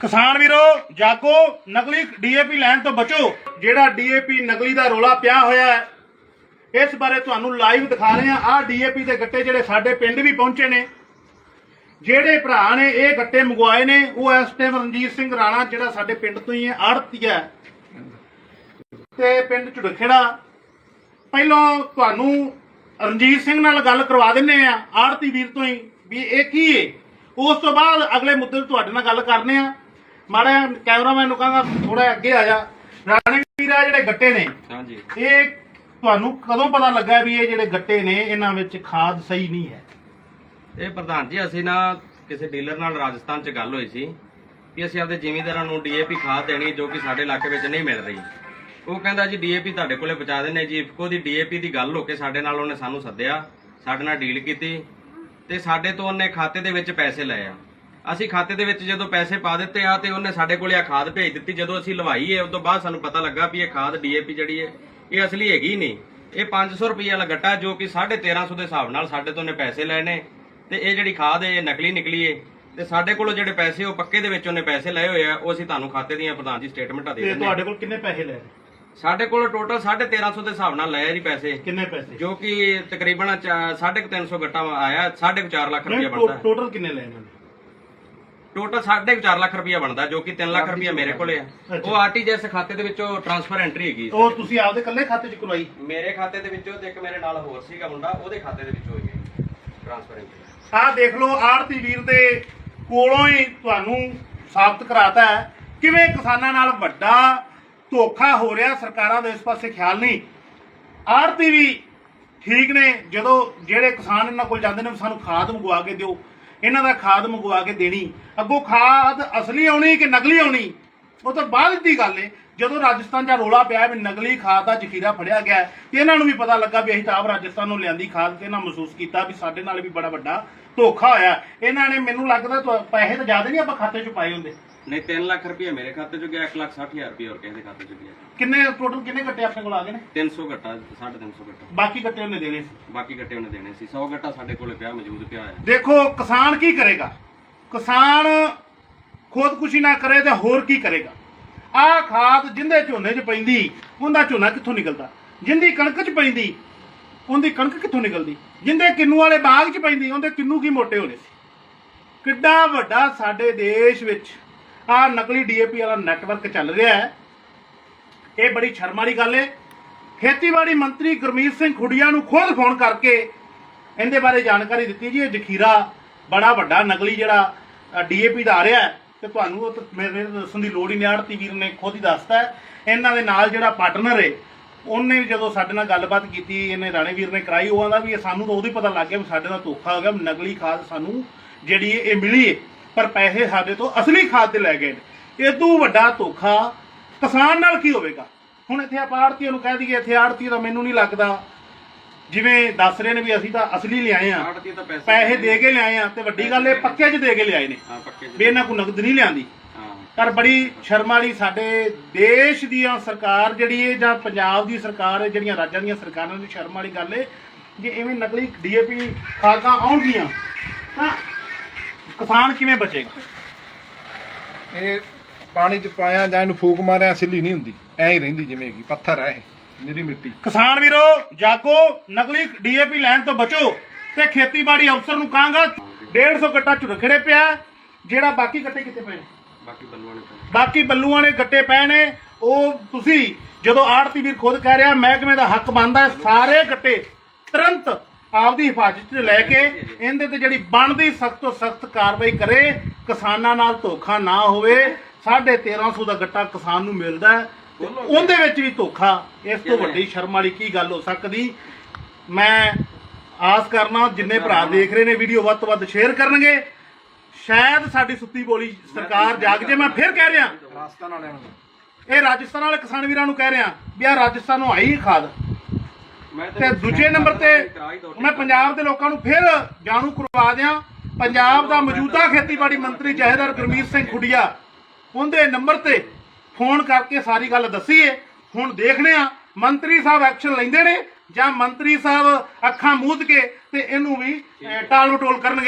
ਕਿਸਾਨ ਵੀਰੋ, ਜਾਗੋ, ਨਕਲੀ ਡੀਏਪੀ ਲੈਣ ਤੋਂ ਬਚੋ। ਜਿਹੜਾ ਡੀਏਪੀ ਨਕਲੀ ਦਾ ਰੋਲਾ ਪਿਆ ਹੋਇਆ ਹੈ, ਇਸ ਬਾਰੇ ਤੁਹਾਨੂੰ ਲਾਈਵ ਦਿਖਾ ਰਹੇ ਹਾਂ। ਆਹ ਡੀਏਪੀ ਦੇ ਗੱਟੇ ਜਿਹੜੇ ਸਾਡੇ ਪਿੰਡ ਵੀ ਪਹੁੰਚੇ ਨੇ। ਜਿਹੜੇ ਭਰਾ ਨੇ, ਇਹ ਗੱਟੇ ਮੰਗਵਾਏ ਨੇ। ਉਹ ਇਸ ਟਾਈਮ ਰਣਜੀਤ ਸਿੰਘ ਰਾਣਾ, ਜਿਹੜਾ ਸਾਡੇ ਪਿੰਡ ਤੋਂ ਹੀ ਹੈ ਆੜਤੀਆ ਤੇ ਪਿੰਡ ਚੁੜਖੇੜਾ ਪਹਿਲਾਂ ਤੁਹਾਨੂੰ ਰਣਜੀਤ ਸਿੰਘ ਨਾਲ ਗੱਲ ਕਰਵਾ ਦਿੰਨੇ ਆ, ਆੜਤੀ ਵੀਰ ਤੋਂ ਹੀ, ਵੀ ਇਹ ਕੀ ਏ? ਉਸ ਤੋਂ ਬਾਅਦ ਅਗਲੇ ਮੁੱਦੇ ਤੇ ਤੁਹਾਡੇ ਨਾਲ ਗੱਲ ਕਰਨੇ ਆ। ਮਾੜਾ ਕੈਮਰਾਮੈਨ ਨੂੰ ਕਹਾਂਗਾ ਥੋੜਾ ਅੱਗੇ ਆ ਜਾ। ਰਾਣੇ ਵੀਰ ਆ ਜਿਹੜੇ ਗੱਟੇ ਨੇ। ਹਾਂਜੀ। ਇਹ ਤੁਹਾਨੂੰ ਕਦੋਂ ਪਤਾ ਲੱਗਾ ਵੀ ਇਹ ਜਿਹੜੇ ਗੱਟੇ ਨੇ ਇਹਨਾਂ ਵਿੱਚ ਖਾਦ ਸਹੀ ਨਹੀਂ ਹੈ? ਇਹ ਪ੍ਰਧਾਨ ਜੀ ਅਸੀਂ ਨਾ ਕਿਸੇ ਡੀਲਰ ਨਾਲ ਰਾਜਸਥਾਨ 'ਚ ਗੱਲ ਹੋਈ ਸੀ ਕਿ ਅਸੀਂ ਆਪਦੇ ਜ਼ਿਮੀਂਦਾਰਾਂ ਨੂੰ ਡੀਏਪੀ ਖਾਦ ਦੇਣੀ ਜੋ ਕਿ ਸਾਡੇ ਇਲਾਕੇ ਵਿੱਚ ਨਹੀਂ ਮਿਲ ਰਹੀ। ਉਹ ਕਹਿੰਦਾ ਜੀ ਡੀਏਪੀ ਤੁਹਾਡੇ ਕੋਲੇ ਪਹੁੰਚਾ ਦਿੰਨੇ ਜੀ। ਇਫਕੋ ਦੀ ਡੀਏਪੀ ਦੀ ਗੱਲ ਹੋ ਕੇ ਸਾਡੇ ਨਾਲ ਉਹਨੇ ਸਾਨੂੰ ਸੱਦਿਆ ਸਾਡੇ ਨਾਲ ਡੀਲ ਕੀਤੀ ਤੇ ਸਾਡੇ ਤੋਂ ਉਹਨੇ ਖਾਤੇ ਦੇ ਵਿੱਚ ਪੈਸੇ ਲਏ ਆ। ਅਸੀਂ ਖਾਤੇ ਦੇ ਵਿੱਚ ਜਦੋਂ ਪੈਸੇ ਪਾ ਦਿੱਤੇ ਆ ਤੇ ਉਹਨੇ ਸਾਡੇ ਕੋਲੇ ਆ ਖਾਦ ਭੇਜ ਦਿੱਤੀ। ਜਦੋਂ ਅਸੀਂ ਲਵਾਈ ਹੈ ਉਸ ਤੋਂ ਬਾਅਦ ਸਾਨੂੰ ਪਤਾ ਲੱਗਾ ਵੀ ਇਹ ਖਾਦ ਡੀਏਪੀ ਜਿਹੜੀ ਹੈ ਇਹ ਅਸਲੀ ਹੈਗੀ ਨਹੀਂ। ਇਹ 500 ਰੁਪਏ ਵਾਲਾ ਗੱਟਾ ਜੋ ਕਿ 1350 ਦੇ ਹਿਸਾਬ ਨਾਲ ਸਾਡੇ ਤੋਂ ਉਹਨੇ ਪੈਸੇ ਨੇ ਤੇ ਇਹ ਜਿਹੜੀ ਖਾਦ ਹੈ ਇਹ ਨਕਲੀ ਨਿਕਲੀ ਹੈ। ਤੇ ਸਾਡੇ ਕੋਲੋਂ ਜਿਹੜੇ ਪੈਸੇ ਉਹ ਪੱਕੇ ਦੇ ਵਿੱਚ ਉਹਨੇ ਪੈਸੇ ਲਏ ਹੋਏ ਆ ਉਹ ਅਸੀਂ ਤੁਹਾਨੂੰ ਖਾਤੇ ਦੀਆਂ ਪ੍ਰਧਾਨ ਜੀ ਸਟੇਟਮੈਂਟਾਂ ਦੇ ਤੇ ਦਿੰਦੇ ਤੁਹਾਡੇ ਕੋਲ ਕਿੰਨੇ ਪੈਸੇ ਲਏ? ਸਾਡੇ ਕੋਲ ਟੋਟਲ 1350 ਦੇ ਹਿਸਾਬ ਨਾਲ ਲਏ ਆ ਜੀ ਪੈਸੇ। ਕਿੰਨੇ ਪੈਸੇ? ਜੋ ਕਿ ਤਕਰੀਬਨ 350 ਗੱਟਾ ਆਇਆ 4.5 ਲੱਖ ਰੁਪਇਆ ਨਹੀਂ, ਬਣਦਾ। ਟੋ- ਟੋਟਲ ਕਿੰਨੇ ਲਏ ਇਹਨਾਂ ਨੇ? ਟੋਟਲ 4.5 ਲੱਖ ਰੁਪਇਆ ਬਣਦਾ ਜੋ ਕਿ 3 ਲੱਖ ਰੁਪਇਆ ਮੇਰੇ ਕੋਲੇ ਆ। ਉਹ ਆਰਟੀਜੀਐਸ ਖਾਤੇ ਦੇ ਵਿੱਚੋਂ ਟ੍ਰਾਂਸਫਰ ਐਂਟਰੀ ਹੈਗੀ ਉਹ ਤੁਸੀਂ ਆਪਦੇ ਇਕੱਲੇ ਖਾਤੇ 'ਚ ਕਰਵਾਈ ਮੇਰੇ ਖਾਤੇ ਦੇ ਵਿੱਚੋਂ ਤੇ ਇੱਕ ਮੇਰੇ ਨਾਲ ਹੋਰ ਸੀਗਾ ਮੁੰਡਾ ਉਹਦੇ ਖਾਤੇ ਦੇ ਵਿੱਚੋਂ ਹੋਈ ਹੈ ਟ੍ਰਾਂਸਫਰ ਐਂਟਰੀ ਆਹ ਦੇਖ ਲਓ ਆੜਤੀ ਵੀਰ ਦੇ ਕੋਲੋਂ ਹੀ ਤੁਹਾਨੂੰ ਸਾਬਤ ਕਰਾਤਾ ਹੈ। ਕਿਵੇਂ ਕਿਸਾਨਾਂ ਨਾਲ ਵੱਡਾ ਧੋਖਾ ਹੋ ਰਿਹਾ ਸਰਕਾਰਾਂ ਦਾ ਇਸ ਪਾਸੇ ਖਿਆਲ ਨਹੀਂ। ਆੜਤੀ ਵੀ ਠੀਕ ਨੇ ਜਦੋਂ ਜਿਹੜੇ ਕਿਸਾਨ ਇਹਨਾਂ ਕੋਲ ਜਾਂਦੇ ਨੇ ਸਾਨੂੰ ਖਾਦ ਮੰਗਵਾ ਕੇ ਦਿਓ। ਇਹਨਾਂ ਦਾ ਖਾਦ ਮੰਗਵਾ ਕੇ ਦੇਣੀ। ਅੱਗੋਂ ਖਾਦ ਅਸਲੀ ਆਉਣੀ ਕਿ ਨਕਲੀ ਆਉਣੀ? ਉਹ ਤਾਂ ਬਾਅਦ ਦੀ ਗੱਲ ਏ। ਜਦੋਂ ਰਾਜਸਥਾਨ ਦਾ ਰੋਲਾ ਪਿਆ ਵੀ ਨਕਲੀ ਖਾਦ ਦਾ ਜ਼ਖੀਰਾ ਫੜਿਆ ਗਿਆ, ਤੇ ਇਹਨਾਂ ਨੂੰ ਵੀ ਪਤਾ ਲੱਗਾ ਵੀ ਅਸੀਂ ਤਾਂ ਆਪ ਰਾਜਸਥਾਨ ਨੂੰ ਲਿਆਂਦੀ ਖਾਦ ਤੇ ਇਹਨਾਂ ਮਹਿਸੂਸ ਕੀਤਾ ਵੀ ਸਾਡੇ ਨਾਲ ਵੀ ਬੜਾ ਵੱਡਾ ਧੋਖਾ ਹੋਇਆ। ਇਹਨਾਂ ਨੇ ਮੈਨੂੰ ਲੱਗਦਾ ਪੈਸੇ ਤਾਂ ਜ਼ਿਆਦਾ ਨਹੀਂ ਆਪਾਂ ਖਾਤੇ 'ਚ ਪਾਏ ਹੁੰਦੇ। ਨਹੀਂ 3 ਲੱਖ ਰੁਪਇਆ ਮੇਰੇ ਖਾਤੇ 'ਚ ਗਿਆ 1 ਲੱਖ 60 ਹਜ਼ਾਰ ਰੁਪਇਆ ਹੋਰ ਕਿਸੇ ਦੇ ਖਾਤੇ 'ਚ ਗਿਆ। ਕਿੰਨੇ ਟੋਟਲ ਕਿੰਨੇ ਗੱਟੇ ਆਪਣੇ ਕੋਲ ਆ ਗਏ ਨੇ? 300 ਗੱਟਾ 350 ਗੱਟਾ। ਬਾਕੀ ਗੱਟੇ ਉਹਨੇ ਦੇਣੇ ਸੀ। ਬਾਕੀ ਗੱਟੇ ਉਹਨੇ ਦੇਣੇ ਸੀ। 100 ਗੱਟਾ ਸਾਡੇ ਕੋਲੇ ਪਿਆ ਮੌਜੂਦ ਪਿਆ ਹੈ ਦੇਖੋ ਕਿਸਾਨ ਕੀ ਕਰੇਗਾ? ਕਿਸਾਨ ਖੁਦਕੁਸ਼ੀ ਨਾ ਕਰੇ ਤੇ ਹੋਰ ਕੀ ਕਰੇਗਾ? ਆਹ ਖਾਦ ਜਿੰਦੇ ਝੋਨੇ 'ਚ ਪੈਂਦੀ ਉਹਦਾ ਝੋਨਾ ਕਿੱਥੋਂ ਨਿਕਲਦਾ? ਜਿੰਦੀ ਕਣਕ 'ਚ ਪੈਂਦੀ ਉਹਦੀ ਕਣਕ ਕਿੱਥੋਂ ਨਿਕਲਦੀ? ਜਿੰਦੇ ਕਿੰਨੂ ਵਾਲੇ ਬਾਗ 'ਚ ਪੈਂਦੀ ਉਹਦੇ ਕਿੰਨੂ ਕੀ ਮੋਟੇ ਹੋਣੇ ਸੀ? ਕਿੱਡਾ ਵੱਡਾ ਸਾਡੇ ਦੇਸ਼ ਵਿੱਚ ਆਹ ਨਕਲੀ ਡੀਏਪੀ ਵਾਲਾ ਨੈਟਵਰਕ ਚੱਲ ਰਿਹਾ ਹੈ। ਇਹ ਬੜੀ ਸ਼ਰਮ ਵਾਲੀ ਗੱਲ ਹੈ ਖੇਤੀਬਾੜੀ ਮੰਤਰੀ ਗੁਰਮੀਤ ਸਿੰਘ ਖੁੱਡੀਆਂ ਨੂੰ ਖੁਦ ਫੋਨ ਕਰਕੇ ਇਹਦੇ ਬਾਰੇ ਜਾਣਕਾਰੀ ਦਿੱਤੀ ਜੀ, ਇਹ ਜ਼ਖੀਰਾ ਬੜਾ ਵੱਡਾ ਨਕਲੀ ਜਿਹੜਾ ਡੀਏਪੀ ਦਾ ਆ ਰਿਹਾ ਹੈ। ਤੇ ਤੁਹਾਨੂੰ ਉਹ ਮੇਰੇ ਦੱਸਣ ਦੀ ਲੋੜ ਹੀ ਨਹੀਂ, ਆੜਤੀ ਵੀਰ ਨੇ ਖੁਦ ਹੀ ਦੱਸਤਾ ਹੈ। ਇਹਨਾਂ ਦੇ ਨਾਲ ਜਿਹੜਾ ਪਾਰਟਨਰ ਹੈ ਉਹਨੇ ਵੀ ਜਦੋਂ ਸਾਡੇ ਨਾਲ ਗੱਲਬਾਤ ਕੀਤੀ, ਇਹਨੇ ਰਾਣੇ ਵੀਰ ਨੇ ਕਰਾਈ, ਉਹ ਆਂਦਾ ਵੀ ਸਾਨੂੰ ਤਾਂ ਉਹਦੀ ਪਤਾ ਲੱਗ ਗਿਆ ਵੀ ਸਾਡੇ ਨਾਲ ਧੋਖਾ ਹੋ ਗਿਆ, ਨਕਲੀ ਖਾਦ ਸਾਨੂੰ ਜਿਹੜੀ ਇਹ ਮਿਲੀ ਹੈ ਪਰ ਪੈਸੇ ਸਾਡੇ ਤੋਂ ਅਸਲੀ ਖਾਦ ਤੇ ਲੈ ਗਏ ਨੇ। ਇਦੋਂ ਵੱਡਾ ਧੋਖਾ ਕਿਸਾਨ ਨਾਲ ਕੀ ਹੋਵੇਗਾ? ਹੁਣ ਇੱਥੇ ਆਪਾਂ ਆੜਤੀਆਂ ਨੂੰ ਕਹਿ ਦਈਏ ਇੱਥੇ ਆੜਤੀ ਦਾ ਮੈਨੂੰ ਨਹੀਂ ਲੱਗਦਾ। ਜਿਵੇਂ ਦੱਸ ਰਹੇ ਨੇ ਵੀ ਅਸੀਂ ਤਾਂ ਅਸਲੀ ਲਿਆਏ ਆ। ਆੜਤੀ ਤਾਂ ਪੈਸੇ ਪੈਸੇ ਦੇ ਕੇ ਲਿਆਏ ਆ ਤੇ ਵੱਡੀ ਗੱਲ ਇਹ ਪੱਕੇ 'ਚ ਦੇ ਕੇ ਲਿਆਏ ਨੇ। ਹਾਂ ਪੱਕੇ ਵੀ ਇਹਨਾਂ ਕੋ ਨਗਦ ਨਹੀਂ ਲਿਆਂਦੀ। ਹਾਂ। ਪਰ ਬੜੀ ਸ਼ਰਮ ਵਾਲੀ ਸਾਡੇ ਦੇਸ਼ ਦੀਆਂ ਸਰਕਾਰ ਜਿਹੜੀ ਹੈ ਜਾਂ ਪੰਜਾਬ ਦੀ ਸਰਕਾਰ ਹੈ ਜਿਹੜੀਆਂ ਰਾਜਾਂ ਦੀਆਂ ਸਰਕਾਰਾਂ ਦੀ ਸ਼ਰਮ ਵਾਲੀ ਗੱਲ ਹੈ ਜੇ ਐਵੇਂ ਨਕਲੀ ਡੀਏਪੀ ਖਾਦਾਂ ਆਉਣਗੀਆਂ ਤਾਂ ਕਿਸਾਨ ਕਿਵੇਂ ਬਚੇਗਾ? ਇਹ ਪਾਣੀ ਚ ਪਾਇਆ ਜਾਂ ਇਹਨੂੰ ਫੂਕ ਮਾਰਿਆ ਸਿੱਲੀ ਨਹੀਂ ਹੁੰਦੀ। ਐਂ ਹੀ ਰਹਿੰਦੀ ਜਿਵੇਂ ਕਿ ਪੱਥਰ ਹੈ ਇਹ ਨਿਰੀ ਮਿੱਟੀ। ਕਿਸਾਨ ਵੀਰੋ ਜਾਗੋ ਨਕਲੀ ਡੀਏਪੀ ਲੈਣ ਤੋਂ ਬਚੋ ਤੇ ਖੇਤੀਬਾੜੀ ਅਫਸਰ ਨੂੰ ਕਹਾਂਗਾ 150 ਗੱਟਾ ਝੁਰਖੜੇ ਪਿਆ ਜਿਹੜਾ ਬਾਕੀ ਗੱਟੇ ਕਿੱਥੇ ਪਏ? ਬਾਕੀ ਬੰਦੂਆਂ ਨੇ। ਬਾਕੀ ਬੱਲੂਆਂ ਨੇ ਗੱਟੇ ਪਏ ਨੇ। ਉਹ ਤੁਸੀਂ ਜਦੋਂ ਆੜਤੀ ਵੀਰ ਖੁਦ ਕਹਿ ਰਿਹਾ ਮਹਿਕਮੇ ਦਾ ਹੱਕ ਬਣਦਾ ਸਾਰੇ ਗੱਟੇ ਤੁਰੰਤ ਆਪਦੀ ਹਿਫਾਜ਼ਤ 'ਚ ਲੈ ਕੇ ਇਹਦੇ ਤੇ ਜਿਹੜੀ ਬਣਦੀ ਸਖਤ ਤੋਂ ਸਖਤ ਕਾਰਵਾਈ ਕਰੇ ਕਿਸਾਨਾਂ ਨਾਲ ਧੋਖਾ ਨਾ ਹੋਵੇ 1350 ਦਾ ਗੱਟਾ ਕਿਸਾਨ ਨੂੰ ਮਿਲਦਾ ਹੈ। ਤੇ ਉਹਦੇ ਵਿੱਚ ਵੀ ਧੋਖਾ ਇਸ ਤੋਂ ਵੱਡੀ ਸ਼ਰਮ ਵਾਲੀ ਕੀ ਗੱਲ ਹੋ ਸਕਦੀ? ਮੈਂ ਆਸ ਕਰਨਾ ਜਿੰਨੇ ਭਰਾ ਦੇਖ ਰਹੇ ਨੇ ਵੀਡੀਓ ਵੱਧ ਤੋਂ ਵੱਧ ਸ਼ੇਅਰ ਕਰਨਗੇ। ਸ਼ਾਇਦ ਸਾਡੀ ਸੁੱਤੀ ਬੋਲੀ ਸਰਕਾਰ ਜਾਗ ਜੇ ਮੈਂ ਫਿਰ ਕਹਿ ਰਿਹਾ। ਰਾਜਸਥਾਨ ਵਾਲਿਆਂ ਨੂੰ। ਇਹ ਰਾਜਸਥਾਨ ਵਾਲੇ ਕਿਸਾਨ ਵੀਰਾਂ ਨੂੰ ਕਹਿ ਰਿਹਾ ਵੀ ਆ ਰਾਜਸਥਾਨ ਨੂੰ ਆਈ ਖਾਦ। ਤੇ ਦੂਜੇ ਨੰਬਰ ਤੇ ਮੈਂ ਪੰਜਾਬ ਦੇ ਲੋਕਾਂ ਨੂੰ ਫਿਰ ਜਾਣੂ ਕਰਵਾ ਦਿਆਂ। ਪੰਜਾਬ ਦਾ ਮੌਜੂਦਾ ਖੇਤੀਬਾੜੀ ਮੰਤਰੀ ਜਹੇਦਾਰ ਗੁਰਮੀਤ ਸਿੰਘ ਖੁੱਡੀਆ ਉਹਦੇ ਨੰਬਰ ਤੇ ਫੋਨ ਕਰਕੇ ਸਾਰੀ ਗੱਲ ਦੱਸੀਏ। ਹੁਣ ਦੇਖਦੇ ਆ ਮੰਤਰੀ ਸਾਹਿਬ ਐਕਸ਼ਨ ਲੈਂਦੇ ਨੇ ਜਾਂ ਮੰਤਰੀ ਸਾਹਿਬ ਅੱਖਾਂ ਮੂਦ ਕੇ ਤੇ ਇਹਨੂੰ ਵੀ ਟਾਲ ਮਟੋਲ ਕਰਨਗੇ।